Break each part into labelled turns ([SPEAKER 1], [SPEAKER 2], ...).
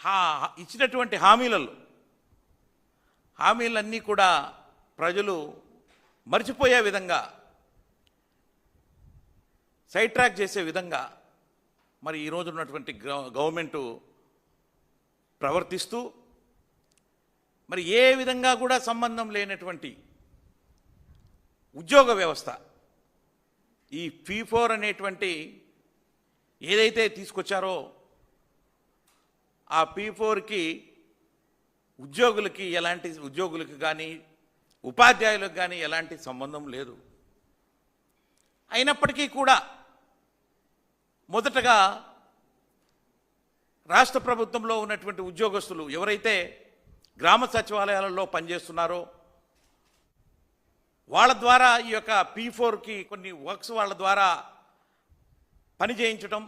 [SPEAKER 1] హా ఇచ్చినటువంటి హామీలలో హామీలన్నీ కూడా ప్రజలు మర్చిపోయే విధంగా సైడ్ ట్రాక్ చేసే విధంగా మరి ఈరోజు ఉన్నటువంటి గవర్నమెంటు ప్రవర్తిస్తూ మరి ఏ విధంగా కూడా సంబంధం లేనటువంటి ఉద్యోగ వ్యవస్థ ఈ ఫీ ఫోర్ అనేటువంటి ఏదైతే తీసుకొచ్చారో ఆ పీ ఫోర్కి ఉద్యోగులకి ఎలాంటి ఉద్యోగులకు కానీ ఉపాధ్యాయులకు కానీ ఎలాంటి సంబంధం లేదు. అయినప్పటికీ కూడా మొదటగా రాష్ట్ర ప్రభుత్వంలో ఉన్నటువంటి ఉద్యోగస్తులు ఎవరైతే గ్రామ సచివాలయాలలో పనిచేస్తున్నారో వాళ్ళ ద్వారా ఈ యొక్క పీ ఫోర్కి కొన్ని వర్క్స్ వాళ్ళ ద్వారా పని చేయించటం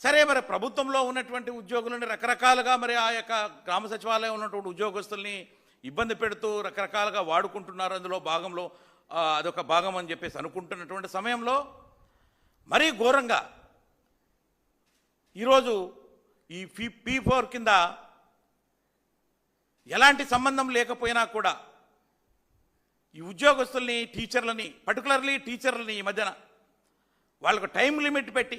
[SPEAKER 1] సరే మరి ప్రభుత్వంలో ఉన్నటువంటి ఉద్యోగులని రకరకాలుగా మరి ఆ యొక్క గ్రామ సచివాలయం ఉన్నటువంటి ఉద్యోగస్తుల్ని ఇబ్బంది పెడుతూ రకరకాలుగా వాడుకుంటున్నారు. అందులో భాగంలో అదొక భాగం అని చెప్పేసి అనుకుంటున్నటువంటి సమయంలో మరీ ఘోరంగా ఈరోజు ఈ పీ పీ ఫోర్ కింద ఎలాంటి సంబంధం లేకపోయినా కూడా ఈ ఉద్యోగస్తుల్ని టీచర్లని పర్టికులర్లీ టీచర్లని ఈ మధ్యన వాళ్ళకు టైం లిమిట్ పెట్టి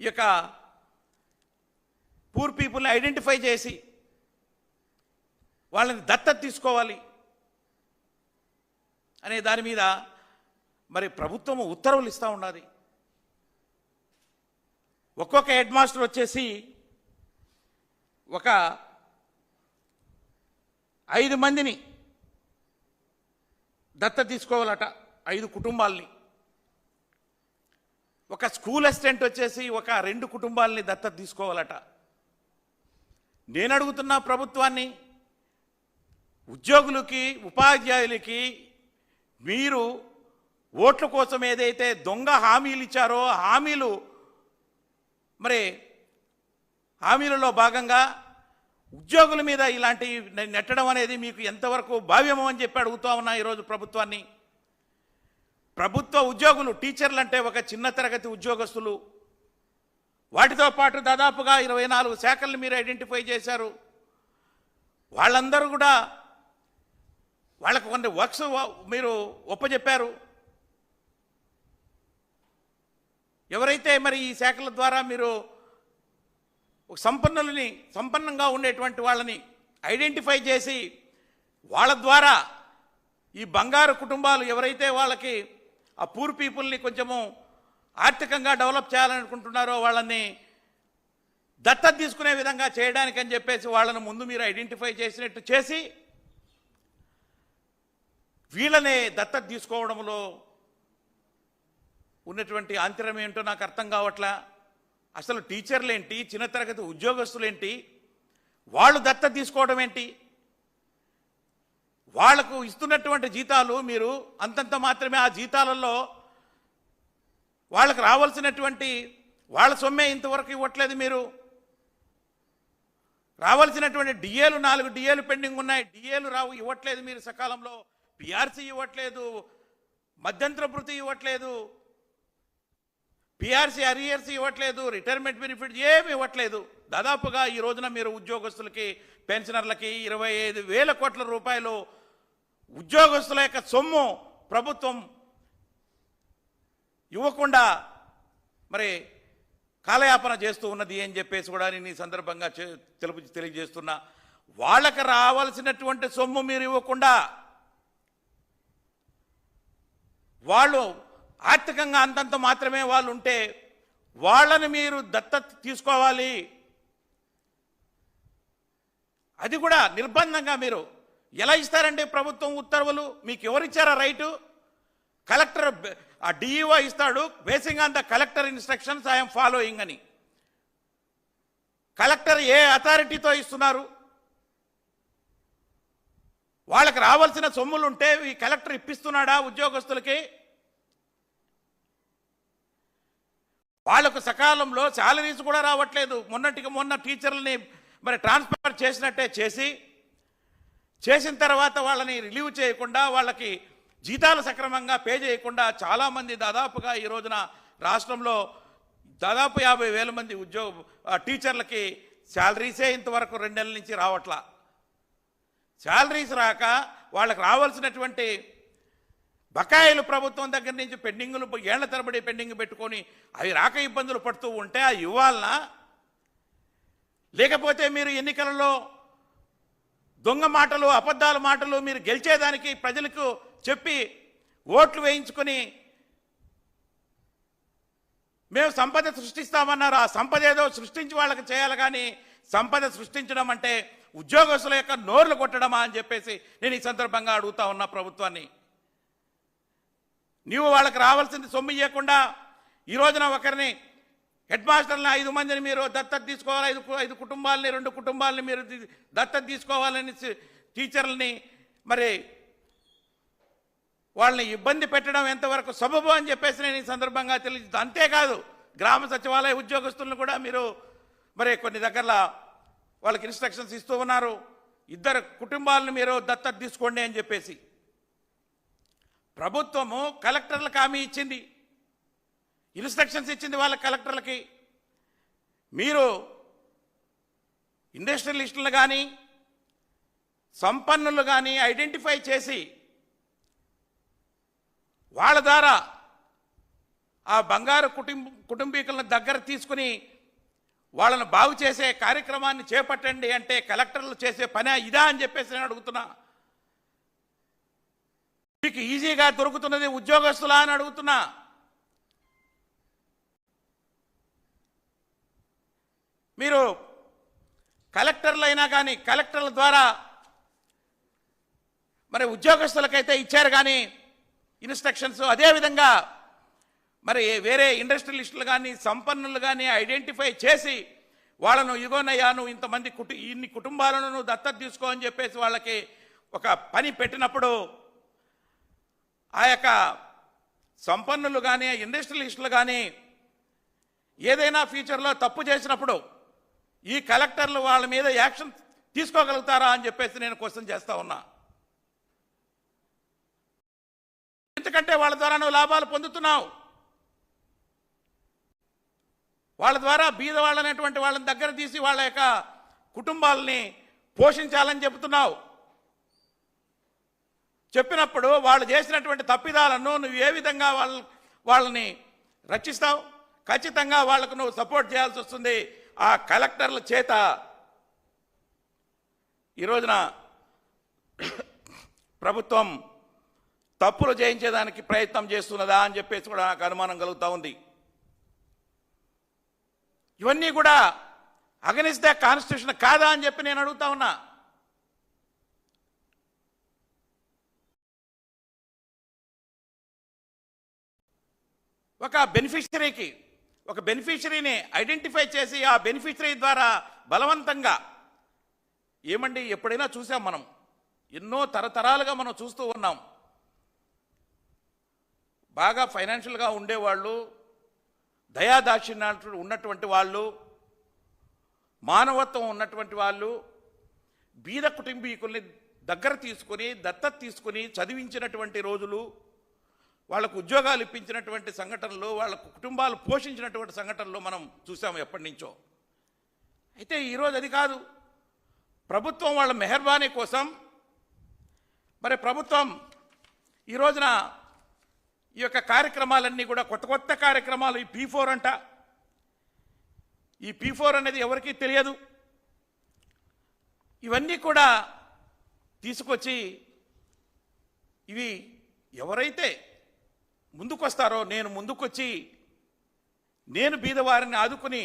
[SPEAKER 1] ఈ యొక్క పూర్ పీపుల్ని ఐడెంటిఫై చేసి వాళ్ళని దత్తత తీసుకోవాలి అనే దాని మీద మరి ప్రభుత్వం ఉత్తర్వులు ఇస్తూ ఉన్నది. ఒక్కొక్క హెడ్ మాస్టర్ వచ్చేసి ఒక ఐదు మందిని దత్త తీసుకోవాలట ఐదు కుటుంబాల్ని. ఒక స్కూల్ అసిస్టెంట్ వచ్చేసి ఒక రెండు కుటుంబాలని దత్తత తీసుకోవాలట. నేను అడుగుతున్న ప్రభుత్వాన్ని ఉద్యోగులకి ఉపాధ్యాయులకి మీరు ఓట్ల కోసం ఏదైతే దొంగ హామీలు ఇచ్చారో హామీలు మరి హామీలలో భాగంగా ఉద్యోగుల మీద ఇలాంటి నెట్టడం అనేది మీకు ఎంతవరకు భావ్యమో అని చెప్పి అడుగుతా ఉన్నా ఈరోజు ప్రభుత్వాన్ని. ప్రభుత్వ ఉద్యోగులు టీచర్లు అంటే ఒక చిన్న తరగతి ఉద్యోగస్తులు. వాటితో పాటు దాదాపుగా ఇరవై నాలుగు శాఖలను మీరు ఐడెంటిఫై చేశారు. వాళ్ళందరూ కూడా వాళ్ళకు కొన్ని వర్క్స్ మీరు ఒప్పజెప్పారు. ఎవరైతే మరి ఈ శాఖల ద్వారా మీరు ఒక సంపన్నులని సంపన్నంగా ఉండేటువంటి వాళ్ళని ఐడెంటిఫై చేసి వాళ్ళ ద్వారా ఈ బంగారు కుటుంబాలు ఎవరైతే వాళ్ళకి ఆ పూర్ పీపుల్ని కొంచెము ఆర్థికంగా డెవలప్ చేయాలనుకుంటున్నారో వాళ్ళని దత్తత తీసుకునే విధంగా చేయడానికి అని చెప్పేసి వాళ్ళను ముందు మీరు ఐడెంటిఫై చేసినట్టు చేసి వీళ్ళనే దత్తత తీసుకోవడంలో ఉన్నటువంటి ఆంతర్యం ఏంటో నాకు అర్థం కావట్లా? అసలు టీచర్లేంటి? చిన్న తరగతి ఉద్యోగస్తులేంటి? వాళ్ళు దత్త తీసుకోవడం ఏంటి? వాళ్ళకు ఇస్తున్నటువంటి జీతాలు మీరు అంతంత మాత్రమే ఆ జీతాలలో వాళ్ళకు రావాల్సినటువంటి వాళ్ళ సొమ్మే ఇంతవరకు ఇవ్వట్లేదు మీరు. రావాల్సినటువంటి డిఏలు నాలుగు డిఏలు పెండింగ్ ఉన్నాయి. డిఏలు రావు ఇవ్వట్లేదు మీరు సకాలంలో. పిఆర్సీ ఇవ్వట్లేదు మధ్యంతర భృతి ఇవ్వట్లేదు. పిఆర్సీ అరియర్సీ ఇవ్వట్లేదు రిటైర్మెంట్ బెనిఫిట్ ఏమి ఇవ్వట్లేదు. దాదాపుగా ఈ రోజున మీరు ఉద్యోగస్తులకి పెన్షనర్లకి ఇరవై ఐదు వేల కోట్ల రూపాయలు ఉద్యోగస్తుల యొక్క సొమ్ము ప్రభుత్వం ఇవ్వకుండా మరి కాలయాపన చేస్తూ ఉన్నది అని చెప్పేసి కూడా నేను ఈ సందర్భంగా తెలుపు తెలియజేస్తున్నా. వాళ్ళకి రావాల్సినటువంటి సొమ్ము మీరు ఇవ్వకుండా వాళ్ళు ఆర్థికంగా అంతంత మాత్రమే వాళ్ళు ఉంటే వాళ్ళని మీరు దత్తత తీసుకోవాలి. అది కూడా నిర్బంధంగా మీరు ఎలా ఇస్తారండి ప్రభుత్వం ఉత్తర్వులు? మీకు ఎవరిచ్చారా రైటు? కలెక్టర్ ఆ డిఈఓ ఇస్తాడు. Basing on the collector instructions I'm following అని. కలెక్టర్ ఏ అథారిటీతో ఇస్తున్నారు? వాళ్ళకి రావాల్సిన సొమ్ములు ఉంటే ఈ కలెక్టర్ ఇప్పిస్తున్నాడా ఉద్యోగస్తులకి? వాళ్ళకు సకాలంలో శాలరీస్ కూడా రావట్లేదు. మొన్నటికి మొన్న టీచర్లని మరి ట్రాన్స్ఫర్ చేసినట్టే చేసి చేసిన తర్వాత వాళ్ళని రిలీవ్ చేయకుండా వాళ్ళకి జీతాలు సక్రమంగా పే చేయకుండా చాలామంది దాదాపుగా ఈ రోజున రాష్ట్రంలో దాదాపు యాభై వేల మంది ఉద్యోగ టీచర్లకి శాలరీసే ఇంతవరకు రెండు నెలల నుంచి రావట్లా. శాలరీస్ రాక వాళ్ళకి రావాల్సినటువంటి బకాయిలు ప్రభుత్వం దగ్గర నుంచి పెండింగులు ఏళ్ళ తరబడి పెండింగ్ పెట్టుకొని అవి రాక ఇబ్బందులు పడుతూ ఉంటే అవి ఇవ్వాలనా? లేకపోతే మీరు ఎన్నికలలో దొంగ మాటలు అబద్ధాల మాటలు మీరు గెలిచేదానికి ప్రజలకు చెప్పి ఓట్లు వేయించుకొని మేము సంపద సృష్టిస్తామన్నారు. ఆ సంపద ఏదో సృష్టించి వాళ్ళకి చేయాలి కానీ సంపద సృష్టించడం అంటే ఉద్యోగస్తుల యొక్క నోర్లు కొట్టడమా అని చెప్పేసి నేను ఈ సందర్భంగా అడుగుతా ఉన్నా ప్రభుత్వాన్ని. నీవు వాళ్ళకి రావాల్సింది సొమ్ము ఇవ్వకుండా ఈ రోజున ఒకరిని హెడ్ మాస్టర్ని ఐదు మందిని మీరు దత్తత తీసుకోవాలి ఐదు ఐదు కుటుంబాలని రెండు కుటుంబాలని మీరు దత్తత తీసుకోవాలని టీచర్లని మరి వాళ్ళని ఇబ్బంది పెట్టడం ఎంతవరకు సబబు అని చెప్పేసి నేను ఈ సందర్భంగా తెలియదు అంతేకాదు గ్రామ సచివాలయ ఉద్యోగస్తులను కూడా మీరు మరి కొన్ని దగ్గరలో వాళ్ళకి ఇన్స్ట్రక్షన్స్ ఇస్తూ ఉన్నారు. ఇద్దరు కుటుంబాలను మీరు దత్తత తీసుకోండి అని చెప్పేసి. ప్రభుత్వము కలెక్టర్లకు హామీ ఇచ్చింది. ఇన్స్ట్రక్షన్స్ ఇచ్చింది వాళ్ళ కలెక్టర్లకి. మీరు ఇండస్ట్రియలిస్టులు కానీ సంపన్నులు కానీ ఐడెంటిఫై చేసి వాళ్ళ ద్వారా ఆ బంగారు కుటుంబ కుటుంబీకులను దగ్గర తీసుకుని వాళ్ళను బాగు చేసే కార్యక్రమాన్ని చేపట్టండి అంటే కలెక్టర్లు చేసే పనే ఇదా అని చెప్పేసి నేను అడుగుతున్నా. మీకు ఈజీగా దొరుకుతున్నది ఉద్యోగస్తులా అని అడుగుతున్నా. మీరు కలెక్టర్లు అయినా కానీ కలెక్టర్ల ద్వారా మరి ఉద్యోగస్తులకైతే ఇచ్చారు కానీ ఇన్స్ట్రక్షన్స్ అదేవిధంగా మరి వేరే ఇండస్ట్రియలిస్టులు కానీ సంపన్నులు కానీ ఐడెంటిఫై చేసి వాళ్ళను ఇగోనయ్యా నువ్వు ఇంతమంది కుటు ఇన్ని కుటుంబాలను దత్తత తీసుకో అని చెప్పేసి వాళ్ళకి ఒక పని పెట్టినప్పుడు ఆ యొక్క సంపన్నులు కానీ ఇండస్ట్రియలిస్టులు కానీ ఏదైనా ఫ్యూచర్లో తప్పు చేసినప్పుడు ఈ కలెక్టర్లు వాళ్ళ మీద యాక్షన్ తీసుకోగలుగుతారా అని చెప్పేసి నేను క్వశ్చన్ చేస్తా ఉన్నా. ఎందుకంటే వాళ్ళ ద్వారా నువ్వు లాభాలు పొందుతున్నావు. వాళ్ళ ద్వారా బీద వాళ్ళనేటువంటి వాళ్ళని దగ్గర తీసి వాళ్ళ యొక్క కుటుంబాలని పోషించాలని చెబుతున్నావు. చెప్పినప్పుడు వాళ్ళు చేసినటువంటి తప్పిదాలను నువ్వు ఏ విధంగా వాళ్ళ వాళ్ళని రక్షిస్తావు? ఖచ్చితంగా వాళ్ళకు నువ్వు సపోర్ట్ చేయాల్సి వస్తుంది. ఆ కలెక్టర్ల చేత ఈ రోజున ప్రభుత్వం తప్పులు చేయించేదానికి ప్రయత్నం చేస్తున్నదా అని చెప్పేసి కూడా నాకు అనుమానం కలుగుతూ ఉంది. ఇవన్నీ కూడా అగనిస్తే ద కాన్స్టిట్యూషన్ కాదా అని చెప్పి నేను అడుగుతా ఉన్నా. ఒక బెనిఫిషరీకి ఒక బెనిఫిషరీని ఐడెంటిఫై చేసి ఆ బెనిఫిషరీ ద్వారా బలవంతంగా ఏమండి ఎప్పుడైనా చూసాం మనం? ఎన్నో తరతరాలుగా మనం చూస్తూ ఉన్నాం. బాగా ఫైనాన్షియల్గా ఉండేవాళ్ళు దయాదాక్షిణ్యాలు ఉన్నటువంటి వాళ్ళు మానవత్వం ఉన్నటువంటి వాళ్ళు బీద కుటుంబీకుల్ని దగ్గర తీసుకొని దత్తత తీసుకొని చదివించినటువంటి రోజులు వాళ్ళకు ఉద్యోగాలు ఇప్పించినటువంటి సంఘటనలు వాళ్ళ కుటుంబాలు పోషించినటువంటి సంఘటనలు మనం చూసాము ఎప్పటి నుంచో. అయితే ఈరోజు అది కాదు. ప్రభుత్వం వాళ్ళ మెహర్బానీ కోసం మరి ప్రభుత్వం ఈ రోజున ఈ యొక్క కార్యక్రమాలన్నీ కూడా కొత్త కొత్త కార్యక్రమాలు ఈ పీ ఫోర్ అంట. ఈ పీ ఫోర్ అనేది ఎవరికీ తెలియదు. ఇవన్నీ కూడా తీసుకొచ్చి ఇవి ఎవరైతే ముందుకొస్తారో నేను ముందుకొచ్చి నేను బీదవారిని ఆదుకుని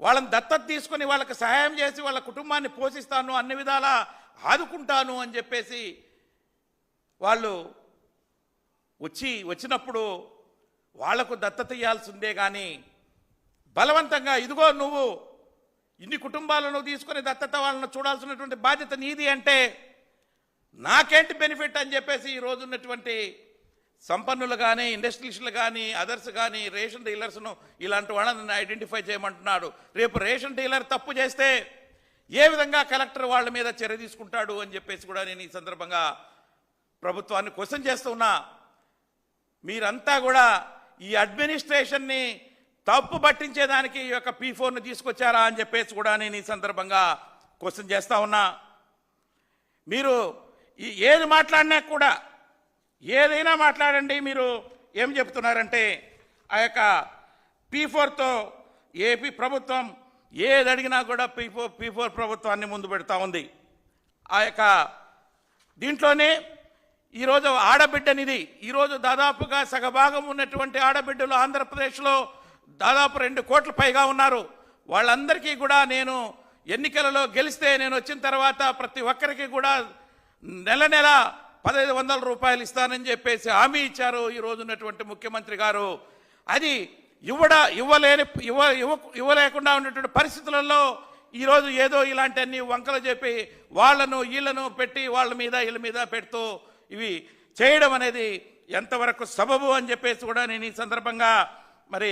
[SPEAKER 1] వాళ్ళని దత్తత తీసుకొని వాళ్ళకి సహాయం చేసి వాళ్ళ కుటుంబాన్ని పోషిస్తాను అన్ని విధాలా ఆదుకుంటాను అని చెప్పేసి వాళ్ళు వచ్చి వచ్చినప్పుడు వాళ్ళకు దత్తత ఇవ్వాల్సిందే కానీ బలవంతంగా ఇదిగో నువ్వు ఇన్ని కుటుంబాలను తీసుకొని దత్తత వాళ్ళను చూడాల్సినటువంటి బాధ్యత నీది అంటే నాకేంటి బెనిఫిట్? అని చెప్పేసి ఈ ఉన్నటువంటి సంపన్నులు కానీ ఇండస్ట్రియలిస్టులు కానీ అదర్స్ కానీ రేషన్ డీలర్స్ను ఇలాంటి వాళ్ళని ఐడెంటిఫై చేయమంటున్నాడు. రేపు రేషన్ డీలర్ తప్పు చేస్తే ఏ విధంగా కలెక్టర్ వాళ్ళ మీద చర్య తీసుకుంటాడు అని చెప్పేసి కూడా నేను ఈ సందర్భంగా ప్రభుత్వాన్ని క్వశ్చన్ చేస్తున్నా మీరంతా కూడా ఈ అడ్మినిస్ట్రేషన్ని తప్పు పట్టించేదానికి ఈ యొక్క పీ ఫోర్ని తీసుకొచ్చారా అని చెప్పేసి కూడా నేను ఈ సందర్భంగా క్వశ్చన్ చేస్తూ ఉన్నా. మీరు ఏది మాట్లాడినా కూడా ఏదైనా మాట్లాడండి మీరు ఏం చెప్తున్నారంటే ఆ యొక్క పీ ఫోర్తో ఏపీ ప్రభుత్వం ఏది అడిగినా కూడా పీ ఫోర్ పీ ఫోర్ ప్రభుత్వాన్ని ముందు పెడతా ఉంది. ఆ యొక్క దీంట్లోనే ఈరోజు ఆడబిడ్డనిది ఈరోజు దాదాపుగా సగభాగం ఉన్నటువంటి ఆడబిడ్డలు ఆంధ్రప్రదేశ్లో దాదాపు రెండు కోట్ల పైగా ఉన్నారు. వాళ్ళందరికీ కూడా నేను ఎన్నికలలో గెలిస్తే నేను వచ్చిన తర్వాత ప్రతి ఒక్కరికి కూడా నెల నెల పదహైదు వందల రూపాయలు ఇస్తానని చెప్పేసి హామీ ఇచ్చారు ఈ రోజు ఉన్నటువంటి ముఖ్యమంత్రి గారు. అది ఇవ్వడ ఇవ్వలేని ఇవ్వ ఇవ్వ ఇవ్వలేకుండా ఉన్నటువంటి పరిస్థితులలో ఈరోజు ఏదో ఇలాంటి అన్ని వంకలు చెప్పి వాళ్ళను వీళ్ళను పెట్టి వాళ్ళ మీద వీళ్ళ మీద పెడుతూ ఇవి చేయడం అనేది ఎంతవరకు సబబు అని చెప్పేసి కూడా నేను ఈ సందర్భంగా మరి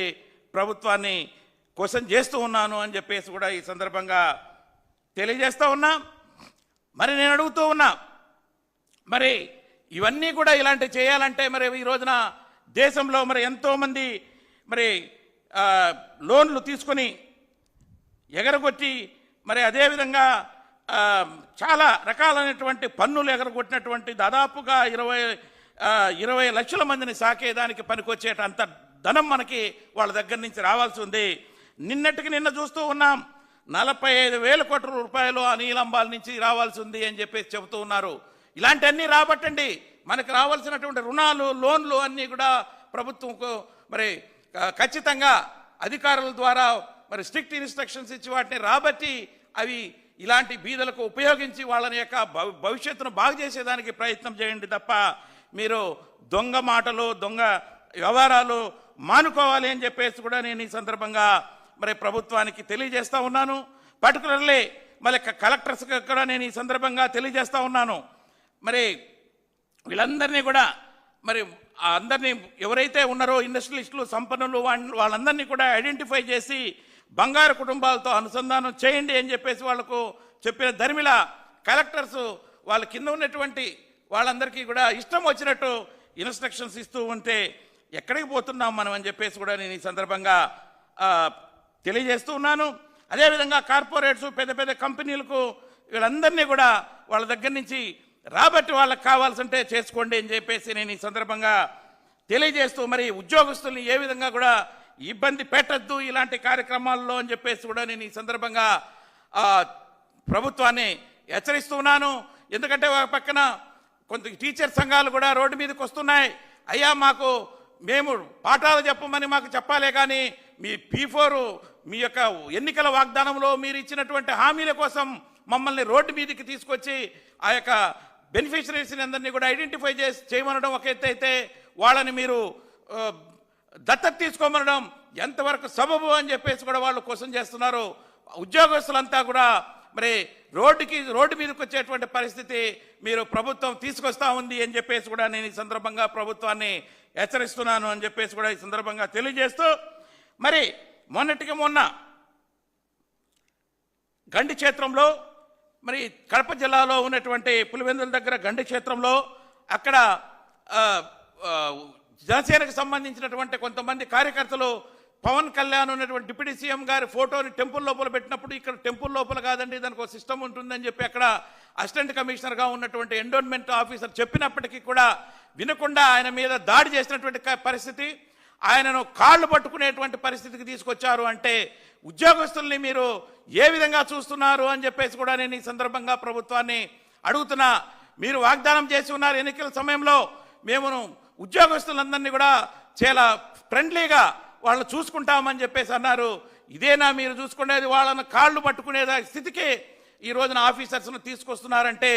[SPEAKER 1] ప్రభుత్వాన్ని క్వశ్చన్ చేస్తూ ఉన్నాను అని చెప్పేసి కూడా ఈ సందర్భంగా తెలియజేస్తూ ఉన్నా. మరి నేను అడుగుతూ ఉన్నా మరి ఇవన్నీ కూడా ఇలాంటి చేయాలంటే మరి ఈ రోజున దేశంలో మరి ఎంతోమంది మరి లోన్లు తీసుకొని ఎగరగొట్టి మరి అదేవిధంగా చాలా రకాలైనటువంటి పన్నులు ఎగరగొట్టినటువంటి దాదాపుగా ఇరవై ఇరవై లక్షల మందిని సాకేదానికి పనికొచ్చేట అంత ధనం మనకి వాళ్ళ దగ్గర నుంచి రావాల్సి ఉంది. నిన్నటికి నిన్న చూస్తూ ఉన్నాం నలభై ఐదు వేల కోట్ల రూపాయలు అనీలంబాల నుంచి రావాల్సి ఉంది అని చెప్పేసి చెబుతూ ఉన్నారు. ఇలాంటివన్నీ రాబట్టండి. మనకు రావాల్సినటువంటి రుణాలు లోన్లు అన్నీ కూడా ప్రభుత్వంకు మరి ఖచ్చితంగా అధికారుల ద్వారా మరి స్ట్రిక్ట్ ఇన్స్ట్రక్షన్స్ ఇచ్చి వాటిని రాబట్టి అవి ఇలాంటి బీదలకు ఉపయోగించి వాళ్ళని యొక్క భవి- భవిష్యత్తును బాగు చేసేదానికి ప్రయత్నం చేయండి తప్ప మీరు దొంగ మాటలు దొంగ వ్యవహారాలు మానుకోవాలి అని చెప్పేసి కూడా నేను ఈ సందర్భంగా మరి ప్రభుత్వానికి తెలియజేస్తూ ఉన్నాను. పర్టికులర్లీ మళ్ళీ కలెక్టర్స్కి కూడా నేను ఈ సందర్భంగా తెలియజేస్తూ ఉన్నాను. మరి వీళ్ళందరినీ కూడా మరి అందరినీ ఎవరైతే ఉన్నారో ఇండస్ట్రియలిస్టులు సంపన్నులు వాళ్ళందరినీ కూడా ఐడెంటిఫై చేసి బంగారు కుటుంబాలతో అనుసంధానం చేయండి అని చెప్పేసి వాళ్ళకు చెప్పిన ధర్మిల కలెక్టర్స్ వాళ్ళ కింద ఉన్నటువంటి వాళ్ళందరికీ కూడా ఇష్టం వచ్చినట్టు ఇన్స్ట్రక్షన్స్ ఇస్తూ ఉంటే ఎక్కడికి పోతున్నాం మనం అని చెప్పేసి కూడా నేను ఈ సందర్భంగా తెలియజేస్తూ ఉన్నాను. అదేవిధంగా కార్పొరేట్స్ పెద్ద పెద్ద కంపెనీలకు వీళ్ళందరినీ కూడా వాళ్ళ దగ్గర నుంచి రాబట్టి వాళ్ళకి కావాల్సింటే చేసుకోండి అని చెప్పేసి నేను ఈ సందర్భంగా తెలియజేస్తూ మరి ఉద్యోగస్తుల్ని ఏ విధంగా కూడా ఇబ్బంది పెట్టద్దు ఇలాంటి కార్యక్రమాల్లో అని చెప్పేసి కూడా నేను ఈ సందర్భంగా ప్రభుత్వాన్ని హెచ్చరిస్తున్నాను ఎందుకంటే ఒక పక్కన కొంత టీచర్ సంఘాలు కూడా రోడ్డు మీదకి వస్తున్నాయి. అయ్యా మాకు మేము పాఠాలు చెప్పమని మాకు చెప్పాలే కానీ మీ పీ ఫోర్ మీ యొక్క ఎన్నికల వాగ్దానంలో మీరు ఇచ్చినటువంటి హామీల కోసం మమ్మల్ని రోడ్డు మీదకి తీసుకొచ్చి ఆ యొక్క బెనిఫిషరీస్ని అందరినీ కూడా ఐడెంటిఫై చేసి చేయమనడం ఒక ఎత్తు అయితే వాళ్ళని మీరు దత్తత తీసుకోమనడం ఎంతవరకు సబబు అని చెప్పేసి కూడా వాళ్ళు క్వశ్చన్ చేస్తున్నారు. ఉద్యోగస్తులంతా కూడా మరి రోడ్డుకి రోడ్డు మీదకి వచ్చేటువంటి పరిస్థితి మీరు ప్రభుత్వం తీసుకొస్తా ఉంది అని చెప్పేసి కూడా నేను ఈ సందర్భంగా ప్రభుత్వాన్ని హెచ్చరిస్తున్నాను అని చెప్పేసి కూడా ఈ సందర్భంగా తెలియజేస్తూ మరి మొన్నటికి మొన్న గండి క్షేత్రంలో మరి కడప జిల్లాలో ఉన్నటువంటి పులివెందుల దగ్గర గండి క్షేత్రంలో అక్కడ జనసేనకు సంబంధించినటువంటి కొంతమంది కార్యకర్తలు పవన్ కళ్యాణ్ ఉన్నటువంటి డిప్యూటీ సీఎం గారి ఫోటోని టెంపుల్ లోపల పెట్టినప్పుడు ఇక్కడ టెంపుల్ లోపల కాదండి దానికి ఒక సిస్టమ్ ఉంటుందని చెప్పి అక్కడ అసిస్టెంట్ కమిషనర్గా ఉన్నటువంటి ఎండోన్మెంట్ ఆఫీసర్ చెప్పినప్పటికీ కూడా వినకుండా ఆయన మీద దాడి చేసినటువంటి పరిస్థితి. ఆయనను కాళ్ళు పట్టుకునేటువంటి పరిస్థితికి తీసుకొచ్చారు అంటే ఉద్యోగస్తుల్ని మీరు ఏ విధంగా చూస్తున్నారు అని చెప్పేసి కూడా నేను ఈ సందర్భంగా ప్రభుత్వాన్ని అడుగుతున్నా. మీరు వాగ్దానం చేసి ఉన్నారు ఎన్నికల సమయంలో. మేము ఉద్యోగస్తులందరినీ కూడా చాలా ఫ్రెండ్లీగా వాళ్ళు చూసుకుంటామని చెప్పేసి అన్నారు. ఇదేనా మీరు చూసుకునేది? వాళ్ళను కాళ్ళు పట్టుకునే స్థితికి ఈ రోజున ఆఫీసర్స్ను తీసుకొస్తున్నారంటే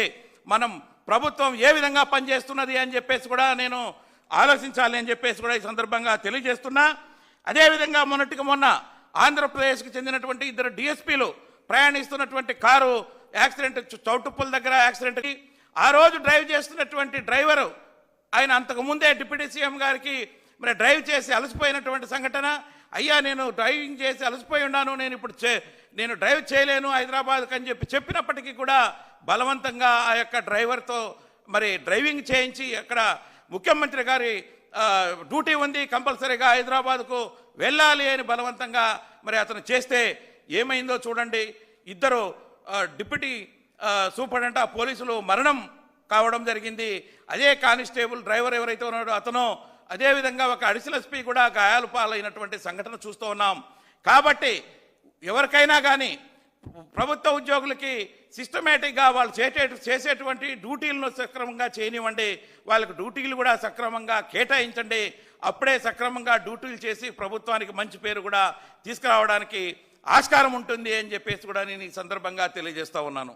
[SPEAKER 1] మనం ప్రభుత్వం ఏ విధంగా పనిచేస్తున్నది అని చెప్పేసి కూడా నేను ఆలోచించాలి అని చెప్పేసి కూడా ఈ సందర్భంగా తెలియజేస్తున్నా. అదేవిధంగా మొన్నటికి మొన్న ఆంధ్రప్రదేశ్కి చెందినటువంటి ఇద్దరు డిఎస్పీలు ప్రయాణిస్తున్నటువంటి కారు యాక్సిడెంట్ చౌటుప్పుల దగ్గర యాక్సిడెంట్కి ఆ రోజు డ్రైవ్ చేస్తున్నటువంటి డ్రైవరు ఆయన అంతకు ముందే డిప్యూటీ సీఎం గారికి మరి డ్రైవ్ చేసి అలసిపోయినటువంటి సంఘటన. అయ్యా నేను డ్రైవింగ్ చేసి అలసిపోయి ఉన్నాను నేను ఇప్పుడు చే నేను డ్రైవ్ చేయలేను హైదరాబాద్కి అని చెప్పి చెప్పినప్పటికీ కూడా బలవంతంగా ఆ యొక్క డ్రైవర్తో మరి డ్రైవింగ్ చేయించి అక్కడ ముఖ్యమంత్రి గారి డ్యూటీ ఉంది కంపల్సరీగా హైదరాబాద్కు వెళ్ళాలి అని బలవంతంగా మరి అతను చేస్తే ఏమైందో చూడండి. ఇద్దరు డిప్యూటీ ఆ, సూపరింటెండెంట్ ఆ పోలీసులు మరణం కావడం జరిగింది. అదే కానిస్టేబుల్ డ్రైవర్ ఎవరైతే ఉన్నాడో అతను అదేవిధంగా ఒక అడిషనల్ ఎస్పీ కూడా గాయాలు పాలైనటువంటి సంఘటన చూస్తూ ఉన్నాం. కాబట్టి ఎవరికైనా కానీ ప్రభుత్వ ఉద్యోగులకి సిస్టమేటిక్గా వాళ్ళు చేసే చేసేటువంటి డ్యూటీలను సక్రమంగా చేయనివ్వండి. వాళ్ళకు డ్యూటీలు కూడా సక్రమంగా కేటాయించండి. అప్పుడే సక్రమంగా డ్యూటీలు చేసి ప్రభుత్వానికి మంచి పేరు కూడా తీసుకురావడానికి ఆస్కారం ఉంటుంది అని చెప్పేసి కూడా నేను ఈ సందర్భంగా తెలియజేస్తూ ఉన్నాను.